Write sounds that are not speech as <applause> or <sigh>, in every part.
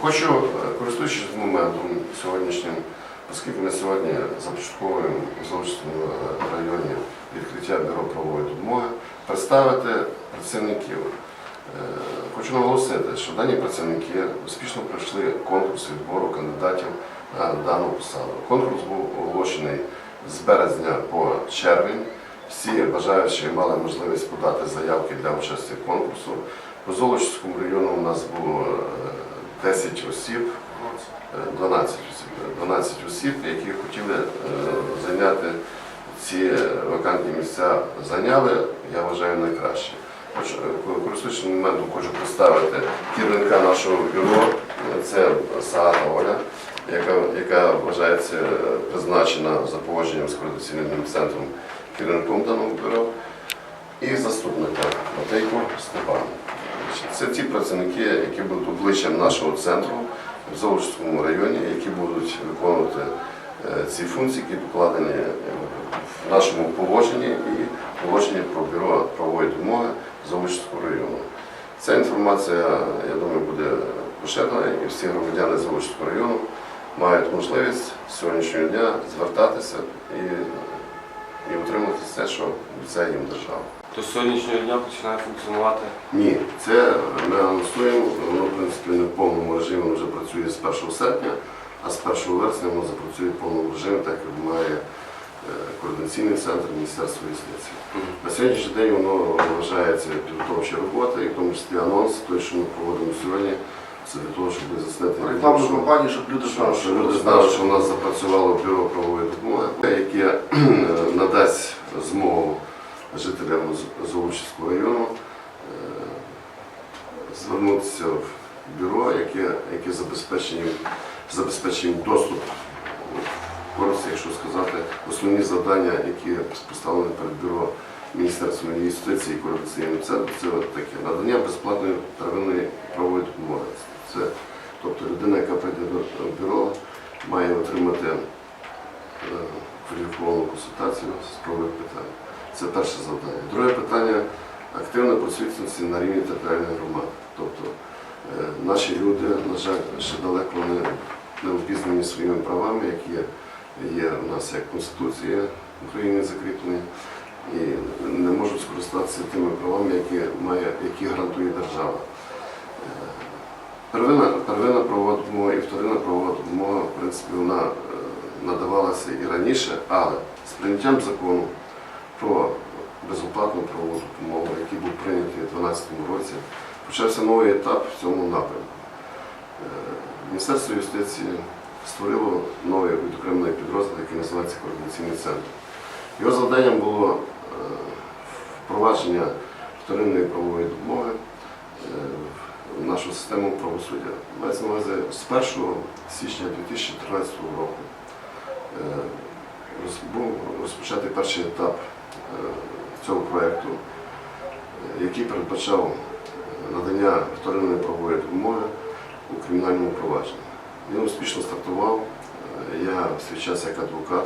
Хочу, е, користуючись моментом сьогоднішнім, оскільки ми сьогодні започатковуємо в Золочівському районі відкриття бюро правової допомоги, представити працівників. Е, Хочу наголосити, що дані працівники успішно пройшли конкурс відбору кандидатів на дану посаду. Конкурс був оголошений з березня по червень. Всі бажаючі мали можливість подати заявки для участі в конкурсу. По Золочівському району у нас було е, 10 осіб, е, 12 осіб, 12 осіб, які хотіли е, зайняти ці вакантні місця, зайняли, я вважаю, найкраще. Е, Користуючись моментом, хочу представити керівника нашого бюро, е, це Саата Оля, яка, яка вважається призначена за погодженням з координаційним центром керівником даного бюро, і заступника Матейко Степан. Це ті працівники, які будуть обличчям нашого центру в Золочівському районі, які будуть виконувати е, ці функції, які покладені е, в нашому положенні і положенні про бюро правової допомоги Золочівського району. Ця інформація, я думаю, буде поширена і всі громадяни Золочівського району мають можливість сьогоднішнього дня звертатися і, і отримати все, що обіцяє їм держава. То з сьогоднішнього дня починає функціонувати. Ні, це ми анонсуємо, воно в принципі не в повному режимі воно вже працює з 1 серпня, а з 1 вересня воно запрацює в повному режимі, так як має е, координаційний центр Міністерства юстиції. На сьогоднішній день воно вважається підготовча робота, і в тому числі анонс, той, що ми проводимо сьогодні, це для того, щоб заснити Рекламну кампанію, щоб люди знали, що люди знали, що у нас запрацювало бюро правової допомоги, яке надасть змогу жителям Золочівського району е, звернутися в бюро, яке, яке забезпечить їм доступ користь, якщо сказати, основні завдання, які поставлені перед бюро Міністерства юстиції і координаційним центром, це от таке надання безплатної первинної правової допомоги. Це, тобто людина, яка прийде до бюро, має отримати е, кваліфіковану консультацію з правових питань. Це перше завдання. Друге питання активна просвітленість на рівні територіальної громади. Тобто е, наші люди, на жаль, ще далеко не, не обізнані своїми правами, які є у нас як Конституція України закріплені, і не можуть скористатися тими правами, які, має, які гарантує держава. Е, Первинна, первинна правова допомога і вторинна правова допомога, в принципі, вона е, надавалася і раніше, але з прийняттям закону про безоплатну правову допомогу, який був прийнятий у 2012 році, почався новий етап в цьому напрямку. Е, Міністерство юстиції створило новий відокремлений підрозділ, який називається Координаційний центр. Його завданням було е, впровадження вторинної правової допомоги е, в нашу систему правосуддя. Мається на увазі з 1 січня 2013 року був розпочатий перший етап цього проєкту, е, який передбачав е, надання вторинної правової допомоги у кримінальному провадженні. Він успішно стартував. Е, Я в свій час як адвокат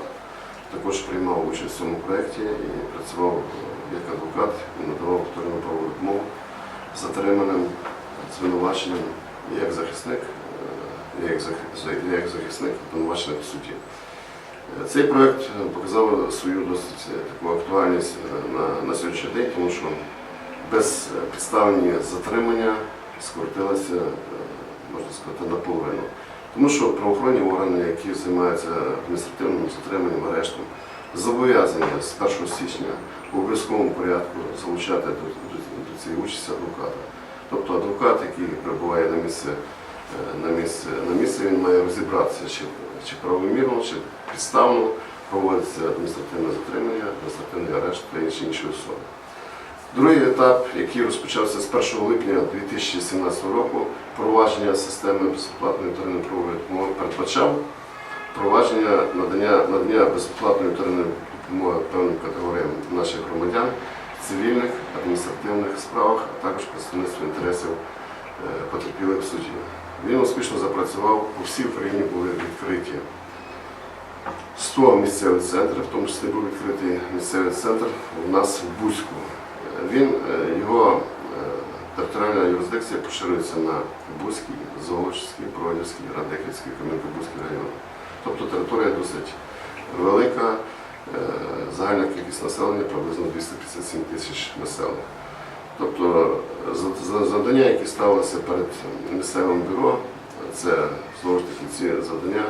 також приймав участь в цьому проєкті і працював е, як адвокат і надавав вторинну правову допомогу затриманим звинуваченням як захисник, е, як захисник, обвинувачених в суді. Цей проєкт е, показав свою досить е, таку актуальність е, на, на сьогоднішній день, тому що безпідставні затримання скоротилися, можна сказати, наполовину. Тому що правоохоронні органи, які займаються адміністративним затриманням, арештом, зобов'язані з 1 січня в обов'язковому порядку залучати до, до, до цієї участі адвоката. Тобто адвокат, який прибуває на місце, е, на місце, на місце він має розібратися, чи, чи правомірно, чи підставно проводиться адміністративне затримання, адміністративний арешт та інші інші особи. Другий етап, який розпочався з 1 липня 2017 року, провадження системи безоплатної вторинної правової допомоги передбачав провадження надання, надання безоплатної допомоги певним категоріям наших громадян в цивільних, адміністративних справах, а також представництво інтересів е, потерпілих в. Він успішно запрацював, по всій Україні були відкриті 100 місцевих центрів, в тому числі був відкритий місцевий центр у нас в Бузьку. Він, е, його е, територіальна юрисдикція поширюється на Бузький, Золочівський, Бродівський, Радехівський, Кам'янка-Бузький район. Тобто територія досить велика, е, загальна кількість населення приблизно 257 тисяч населення. Тобто завдання, які ставилися перед місцевим бюро, це знову ж таки ці завдання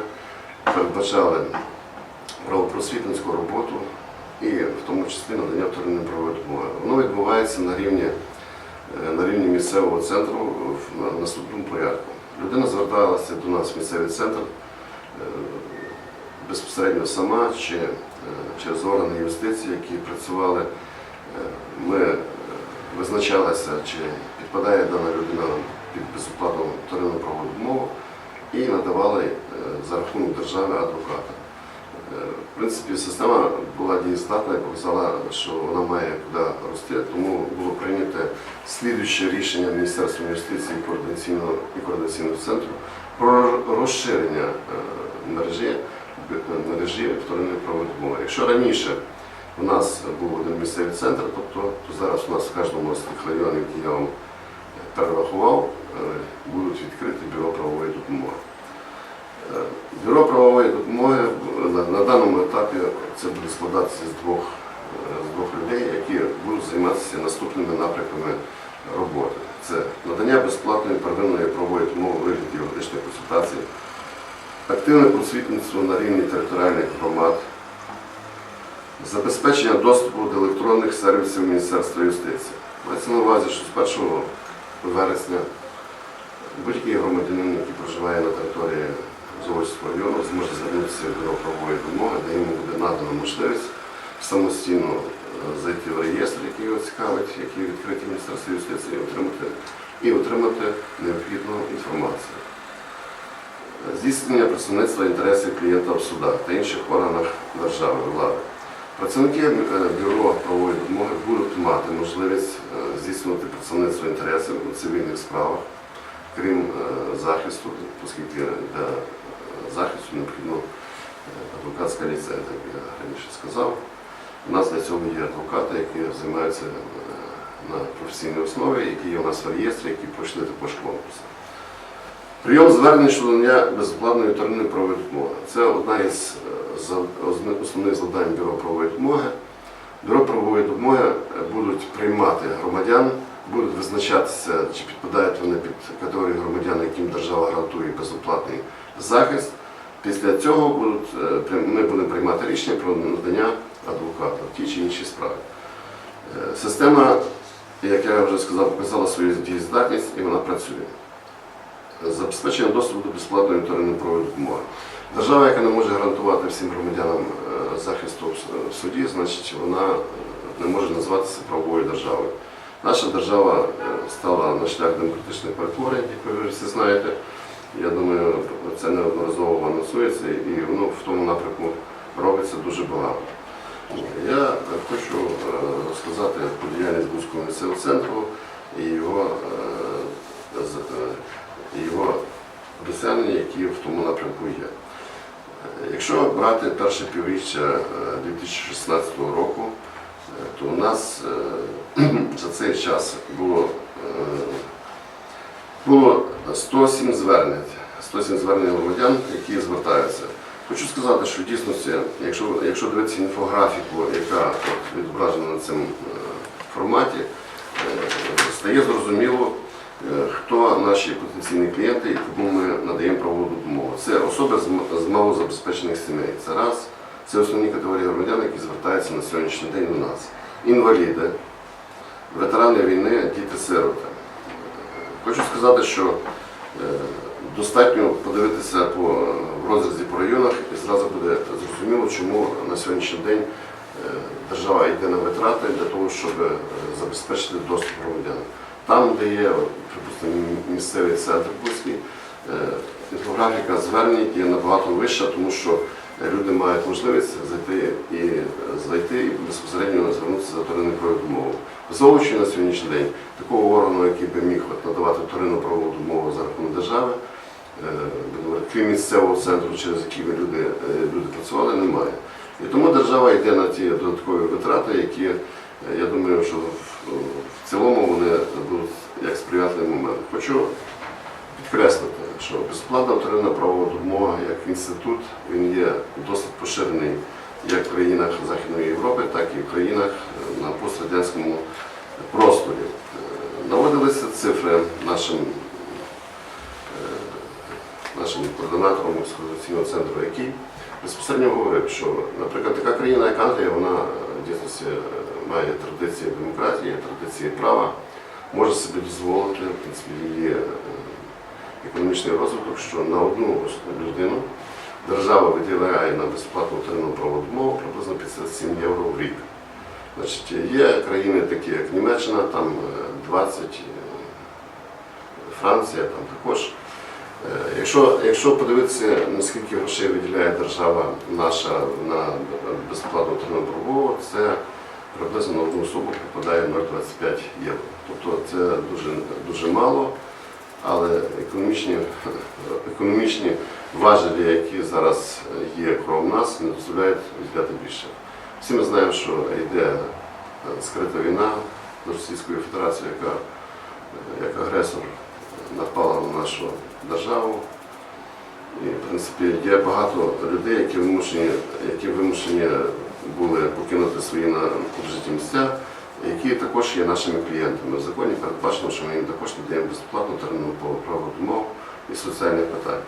передбачали правопросвітницьку роботу і в тому числі надання вторинної правової допомоги. Воно відбувається на рівні, е, на рівні місцевого центру в наступному порядку. Людина зверталася до нас в місцевий центр е, безпосередньо сама чи е, через органи юстиції, які працювали. Ми визначалися, чи підпадає дана людина під безоплатну вторинну правову допомогу і надавали е, за рахунок держави адвоката. Е, В принципі, система була дієздатна і показала, що вона має куди рости, тому було прийнято слідуюче рішення Міністерства юстиції координаційного і координаційного центру про розширення е, мережі, мережі вторинної правової допомоги. Якщо раніше у нас був один місцевий центр, тобто то зараз у нас в кожному з тих районів, які я вам перерахував, е, будуть відкриті бюро правової допомоги. Е, Бюро правової допомоги е, на, даному етапі це буде складатися з двох, е, з двох людей, які будуть займатися наступними напрямками роботи. Це надання безплатної первинної правової допомоги у вигляді юридичної консультації, активне просвітництво на рівні територіальних громад, забезпечення доступу до електронних сервісів Міністерства юстиції. Мається на увазі, що з 1 вересня будь-який громадянин, який проживає на території Золочівського району, зможе звернутися бюро правової допомоги, де йому буде надана можливість самостійно е, зайти в реєстр, який його цікавить, який відкритий Міністерство юстиції, і отримати, і отримати необхідну інформацію. Здійснення представництва інтересів клієнта в судах та інших органах держави влади. Працівники е, бюро правової допомоги будуть мати можливість е, здійснювати представництво інтересів у цивільних справах, крім е, захисту, оскільки для захисту необхідно адвокатська ліцензія, як я раніше сказав. У нас для цього є адвокати, які займаються на професійній основі, які є у нас в реєстрі, які пройшли також конкурси. Прийом звернень щодо надання безоплатної вторинної правової допомоги. Це одна із е, основних завдань Бюро правової допомоги. Бюро правової допомоги е, будуть приймати громадян, будуть визначатися, чи підпадають вони під категорію громадян, яким держава гарантує безоплатний захист. Після цього будуть, е, ми будемо приймати рішення про надання адвоката в тій чи іншій справі. Е, Система, як я вже сказав, показала свою дієздатність і вона працює забезпечення доступу до безплатної вторинної правової допомоги. Держава, яка не може гарантувати всім громадянам е, захисту в суді, значить вона е, не може назватися правовою державою. Наша держава е, стала на шлях демократичних перетворень, як ви всі знаєте. Я думаю, це неодноразово анонсується і воно в тому напрямку робиться дуже багато. Я е, хочу е, розказати про діяльність Бузького місцевого центру і його е, е, його досягнення, які в тому напрямку є. Е, Якщо брати перше півріччя е, 2016 року, е, то у нас е, <clears throat> за цей час було, е, було 107 звернень, 107 звернень громадян, які звертаються. Хочу сказати, що в дійсності, якщо, якщо дивитися інфографіку, яка відображена на цьому е, форматі, е, стає зрозуміло, Е, хто наші потенційні клієнти і кому ми надаємо правову допомогу. Це особи з малозабезпечених сімей. Це раз. Це основні категорії громадян, які звертаються на сьогоднішній день до нас. Інваліди, ветерани війни, діти-сироти. Е, Хочу сказати, що е, достатньо подивитися по розрізі по районах і зразу буде зрозуміло, чому на сьогоднішній день е, держава йде на витрати для того, щоб е, забезпечити доступ громадян. Там, де є, припустимо, місцевий центр Бузький, е, інфографіка звернень є набагато вища, тому що люди мають можливість зайти і зайти і безпосередньо звернутися за вторинною правовою допомогою. Зовучі на сьогоднішній день такого органу, який би міг надавати вторинну правову допомогу за рахунок держави, е, крім місцевого центру, через який люди, е, люди працювали, немає. І тому держава йде на ті додаткові витрати, які, я думаю, що в, в цілому вони будуть як сприятливим Хочу підкреслити, що безплатна вторинна правова допомога як інститут він є досить поширений як в країнах Західної Європи, так і в країнах е, на пострадянському просторі. Е, Наводилися цифри нашим, е, нашим координатором ексклюзивного центру, який безпосередньо говорив, що, наприклад, така країна, як Англія, вона е, має традиції демократії, традиції права, може собі дозволити в принципі, її економічний розвиток, що на одну людину держава виділяє на безплатну вторинну правову приблизно 57 євро в рік. Значить, є країни такі, як Німеччина, там е, 20, е, Франція там також. Е, Якщо, якщо подивитися, наскільки грошей виділяє держава наша на безплатну вторинну це приблизно на одну особу попадає 0,25 євро. Тобто це дуже, дуже мало, але економічні, економічні важелі, які зараз є кругом нас, не дозволяють виділяти більше. Всі ми знаємо, що йде е, скрита війна з Російською Федерацією, яка е, як агресор напала на нашу державу. І, в принципі, є багато людей, які вимушені, які вимушені були покинути свої на житті місця, які також є нашими клієнтами. В законі передбачено, що ми їм також надаємо безплатну терміну право допомог і соціальних питань.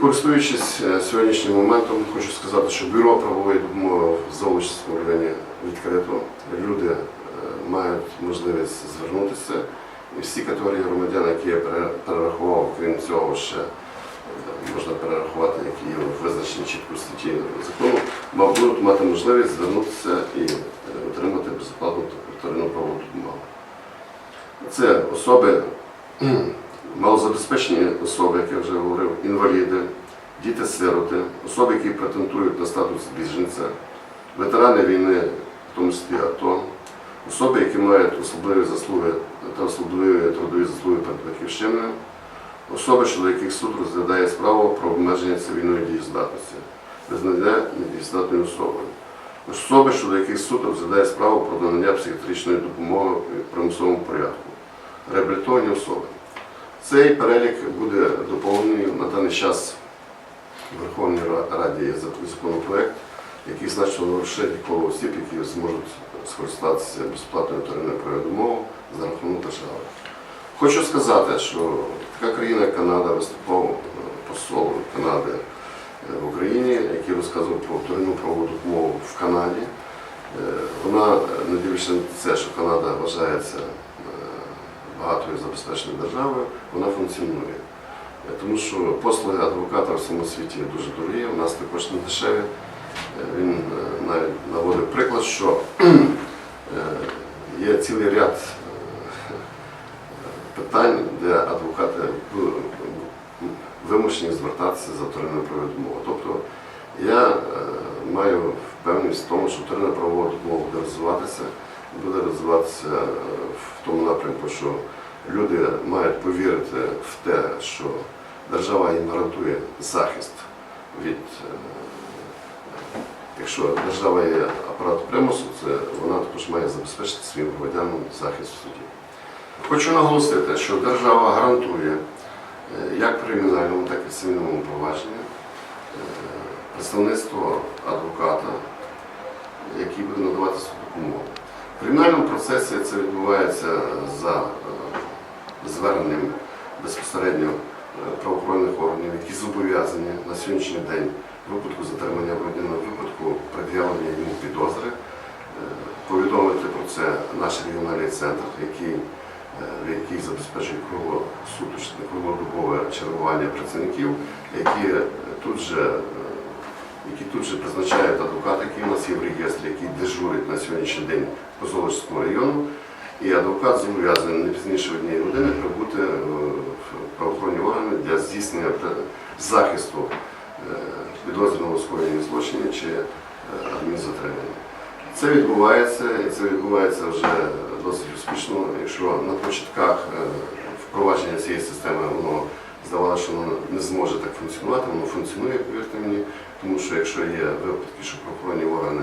Користуючись е, сьогоднішнім моментом, хочу сказати, що бюро правової допомоги в Золочівському районі відкрито. Люди е, мають можливість звернутися. І всі категорії громадян, які я перерахував, крім цього, ще можна перерахувати, які є визначені чітко статті закону, будуть мати можливість звернутися і е, отримати безоплатну вторинну правову допомогу. Це особи, <clears throat> малозабезпечені особи, як я вже говорив, інваліди, діти-сироти, особи, які претендують на статус біженця, ветерани війни, в тому числі АТО, особи, які мають особливі заслуги та особливі трудові заслуги перед батьківщиною, особи, щодо яких суд розглядає справу про обмеження цивільної дієздатності, визнання недієздатною особою. Особи, щодо яких суд розглядає справу про надання психіатричної допомоги в примусовому порядку. Реабілітовані особи. Цей перелік буде доповнений на даний час Верховній Раді є законопроект, який значно розширить коло осіб, які зможуть скористатися безплатною вторинною правовою за рахунок держави. Хочу сказати, що така країна, як Канада, виступав е, посол Канади е, в Україні, який розказував про вторинну правову допомогу в Канаді. Е, Вона, не дивлячись на те, що Канада вважається багатою забезпеченою державою, вона функціонує. Тому що послуги адвоката в всьому світі дуже дорогі, у нас також не дешеві. Він навіть наводив приклад, що <clears throat> є цілий ряд питань, де адвокати вимушені звертатися за вторинною правовою допомогою. Тобто я е, маю впевненість в тому, що вторинна правова допомога буде розвиватися, буде розвиватися е, в тому напрямку, що люди мають повірити в те, що держава їм гарантує захист від. е, Якщо держава є апарат примусу, це вона також має забезпечити своїм громадянам захист в суді. Хочу наголосити, що держава гарантує е, як кримінальному, так і цивільному провадженні е, представництво адвоката, який буде надавати свою допомогу. В кримінальному процесі це відбувається за е, зверненням безпосередньо правоохоронних органів, які зобов'язані на сьогоднішній день в випадку затримання в випадку пред'явлення йому підозри, повідомити про це наш регіональний центр, який, який забезпечує круглосуточне, круглодобове чергування працівників, які тут же е, які тут же призначають адвоката, який у нас є в реєстрі, який дежурить на сьогоднішній день по Золочівському району. І адвокат зобов'язаний не пізніше однієї години прибути е, в правоохоронні органи для здійснення захисту е, підозрюваного в скоєнні злочинів чи адмінзатримання. Це відбувається, і це відбувається вже досить успішно. Якщо на початках е, впровадження цієї системи воно здавалося, що воно не зможе так функціонувати, воно функціонує, повірте мені, тому що якщо є випадки, що правоохоронні органи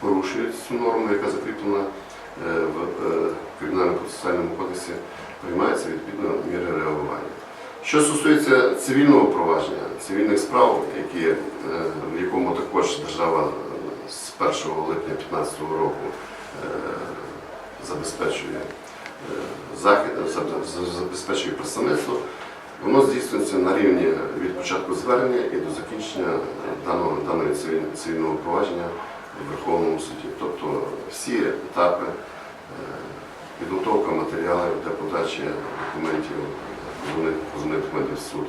порушують цю норму, яка закріплена е, в е, кримінальному процесуальному кодексі приймаються відповідно міри реагування. Що стосується цивільного провадження, цивільних справ, які, в якому також держава з 1 липня 2015 року забезпечує е, захід, забезпечує представництво, воно здійснюється на рівні від початку звернення і до закінчення даного, даної цивіль- цивільного провадження в Верховному суді. Тобто всі етапи, е, підготовка матеріалів для подачі документів, позовних документів в суд,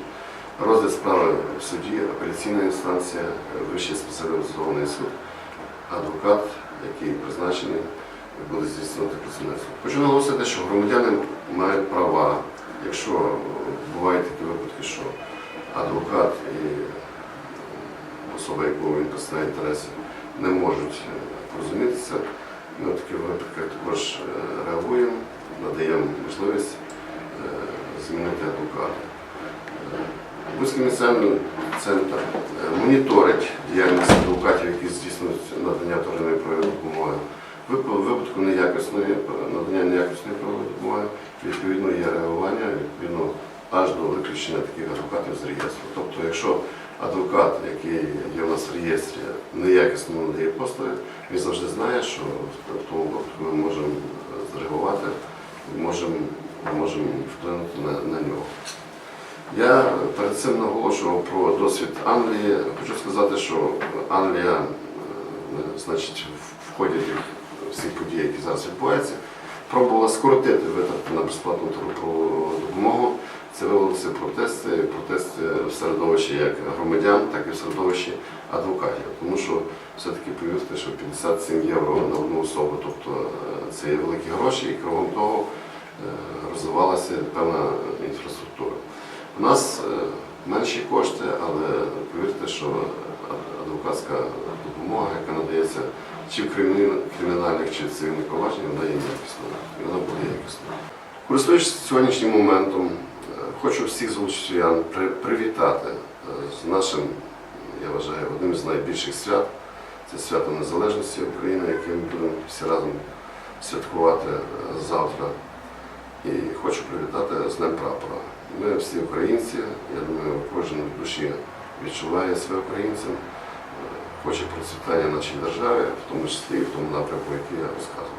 розгляд справи в суді, апеляційна інстанція, е, вищий спеціалізований суд, адвокат, який призначений, буде здійснювати представництво. Хочу наголосити, що громадяни мають права, якщо бувають такі випадки, що адвокат і особа, якого він представляє інтереси, не можуть е, порозумітися. Ми в таких випадках також е, реагуємо, надаємо можливість е, змінити адвоката. Бузький місцевий центр моніторить діяльність адвокатів, які здійснюють надання правової допомоги. Випадку неякісної надання неякісної правової відповідно є реагування відповідно аж до виключення таких адвокатів з реєстру. Тобто, якщо адвокат, який є в нас в реєстрі, неякісно надає послуги, він завжди знає, що в тому випадку ми можемо зреагувати, можемо, можемо вплинути на, на нього. Я перед цим наголошував про досвід Англії. Хочу сказати, що Англія, е, значить, в- всіх подій, які зараз відбуваються, пробувала скоротити витрати на безплатну правову допомогу. Це виявилися протести, протести в середовищі як громадян, так і в середовищі адвокатів. Тому що все-таки повірте, що 57 євро на одну особу, тобто е, це є великі гроші, і кругом того е, розвивалася певна інфраструктура. У нас е, менші кошти, але повірте, що адвокатська допомога, яка надається чи в кримінальних, чи в цивільних провадженнях, вона є якісною. І вона буде якісною. Користуючись сьогоднішнім моментом, е, хочу всіх злочиян привітати е, з нашим, я вважаю, одним з найбільших свят. Це свято Незалежності України, яке ми будемо всі разом святкувати е, завтра. І хочу привітати з Днем прапора. Ми всі українці, я думаю, кожен в душі відчуває себе українцем, хоче процвітання нашій державі, в тому числі і в тому напрямку, який я розказував.